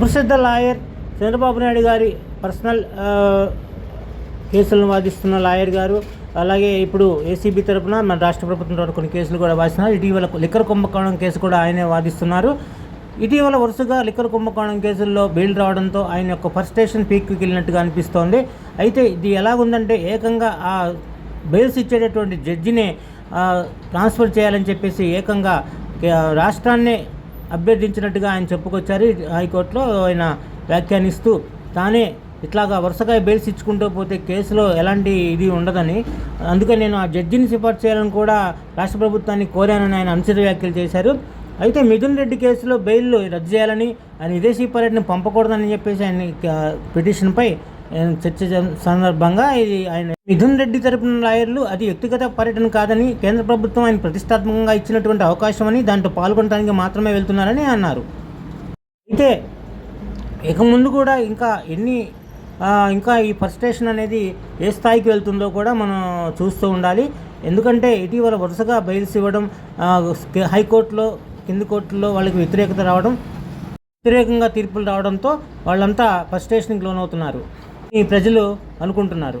ప్రసిద్ధ లాయర్ చంద్రబాబు నాయుడు గారి పర్సనల్ కేసులను వాదిస్తున్న లాయర్ గారు అలాగే ఇప్పుడు ఏసీబీ తరపున మన రాష్ట్ర ప్రభుత్వం తరపున కొన్ని కేసులు కూడా వాదిస్తున్నారు. ఇటీవల లిక్కర్ కుంభకోణం కేసు కూడా ఆయనే వాదిస్తున్నారు. ఇటీవల వరుసగా లిక్కర్ కుంభకోణం కేసుల్లో బెయిల్ రావడంతో ఆయన యొక్క ఫస్ట్రేషన్ పీక్కి వెళ్ళినట్టుగా అనిపిస్తోంది. అయితే ఇది ఎలాగుందంటే ఏకంగా ఆ బెయిల్స్ ఇచ్చేటటువంటి జడ్జినే ట్రాన్స్ఫర్ చేయాలని చెప్పేసి ఏకంగా రాష్ట్రాన్నే అభ్యర్థించినట్టుగా ఆయన చెప్పుకొచ్చారు. హైకోర్టులో ఆయన వ్యాఖ్యానిస్తూ తానే ఇట్లాగా వరుసగా బెయిల్స్ ఇచ్చుకుంటూ పోతే కేసులో ఎలాంటి ఇది ఉండదని. అందుకని నేను ఆ జడ్జిని సిఫార్సు చేయాలని కూడా రాష్ట్ర ప్రభుత్వాన్ని కోరానని ఆయన అనుచిత వ్యాఖ్యలు చేశారు. అయితే మిథున్ రెడ్డి కేసులో బెయిల్ రద్దు చేయాలని ఆయన విదేశీ పర్యటన పంపకూడదని చెప్పేసి ఆయన పిటిషన్పై చర్చ సందర్భంగా ఇది ఆయన మిథున్ రెడ్డి తరపున లాయర్లు అది వ్యక్తిగత పర్యటన కాదని కేంద్ర ప్రభుత్వం ఆయన ప్రతిష్టాత్మకంగా ఇచ్చినటువంటి అవకాశం అని దాంట్లో పాల్గొనడానికి మాత్రమే వెళ్తున్నారని అన్నారు. అయితే ఇక ముందు కూడా ఇంకా ఎన్ని ఇంకా ఈ ఫస్ట్రేషన్ అనేది ఏ స్థాయికి వెళ్తుందో కూడా మనం చూస్తూ ఉండాలి. ఎందుకంటే ఇటీవల వరుసగా బెయిల్స్ ఇవ్వడం హైకోర్టులో కింది కోర్టులో వాళ్ళకి వ్యతిరేకత రావడం వ్యతిరేకంగా తీర్పులు రావడంతో వాళ్ళంతా ఫస్ట్రేషన్కి లోనవుతున్నారు. ఈ ప్రజలు అనుకుంటున్నారు.